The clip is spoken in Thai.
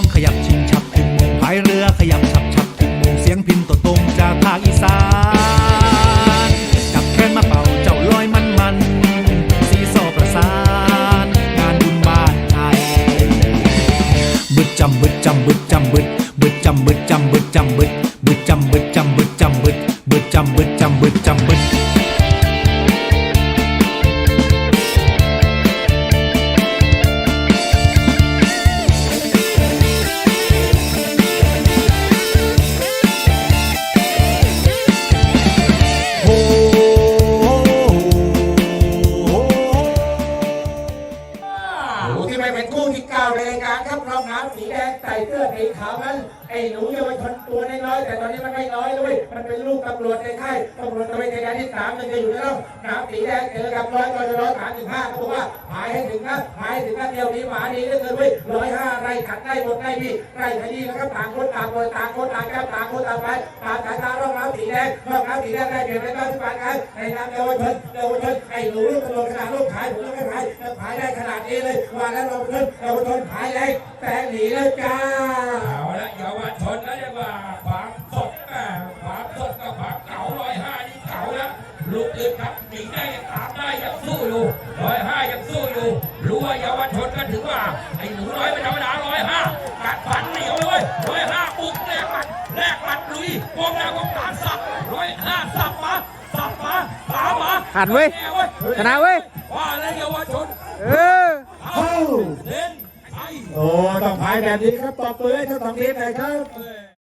องขยับชิงฉับถึงมุมพายเรือขยับฉับฉับถึงมุมเสียงพินตัวตรงจากภาคอีสานจับแขนมาเป่าเจ้าลอยมันมันสีซอประสาน งานบุญบ้านไทยบึดจำบึดจำบึดจำบึดบึดจำบึดจำบึดจำบึดบึดจำบึดจำบึดจำบึดบึดจำบึดจำบึดจำบึด ในรายการครับรองน้ำสีแดงใส่เสื้อสีขาวนั้นไอ้หนูเยาวชนตัวน้อยๆแต่ตอนนี้มันไม่น้อยเลยมันเป็นลูกตำรวจในค่ายตำรวจตะเวนชายแดนที่สามมันจะอยู่แล้วน้ำสีแดงเจอกับร้อยกร้อยสามสิบห้าเขาบอกว่าหายให้ถึงนะหายถึงนะเดียวนี้หมาดีเหลือเกินเว้ยร้อยห้าไร่ขัดได้หมดได้พี่ไร่ขยี้นะครับต่างคนต่างโดยต่างคนต่างแก้วต่างคนต่างไปต่างสายตาร่องน้ำสีแดงร่องน้ำสีแดงได้เปลี่ยนไปก้าวสิบแปดครั้งในนามเยาวชนเยาวชนไอ้หนูลูกตำรวจขนาดลูกขายผมก็ไม่ขายจะขายได้ขนาดนี้เลยว่าแล้วเราชนเยาวชนขายแรงแต่หนีแล้วจ้าเอาละเยาวชนแล้วเรียกว่าความสดแม่ความสดกับความเก่าร้อยห้านี่เก่าแล้วลูกอื่นครับหนีได้ยังตามได้ยังสู้อยู่ร้อยห้ายังสู้อยู่รู้ว่าเยาวชนก็ถือว่าไอ้หนูน้อยไม่ธรรมดาร้อยห้ากัดฟันเหนียวเลยร้อยห้าบุกแลกหมัดแลกหมัดลุยวงแนววงการสับร้อยห้าสับมาสับมาสามมาหันเว้ยชนะเว้ยว่าแล้วเยาวชนเออ แบบนี้ครับตบมือให้ท่านสองทีมหน่อยครับ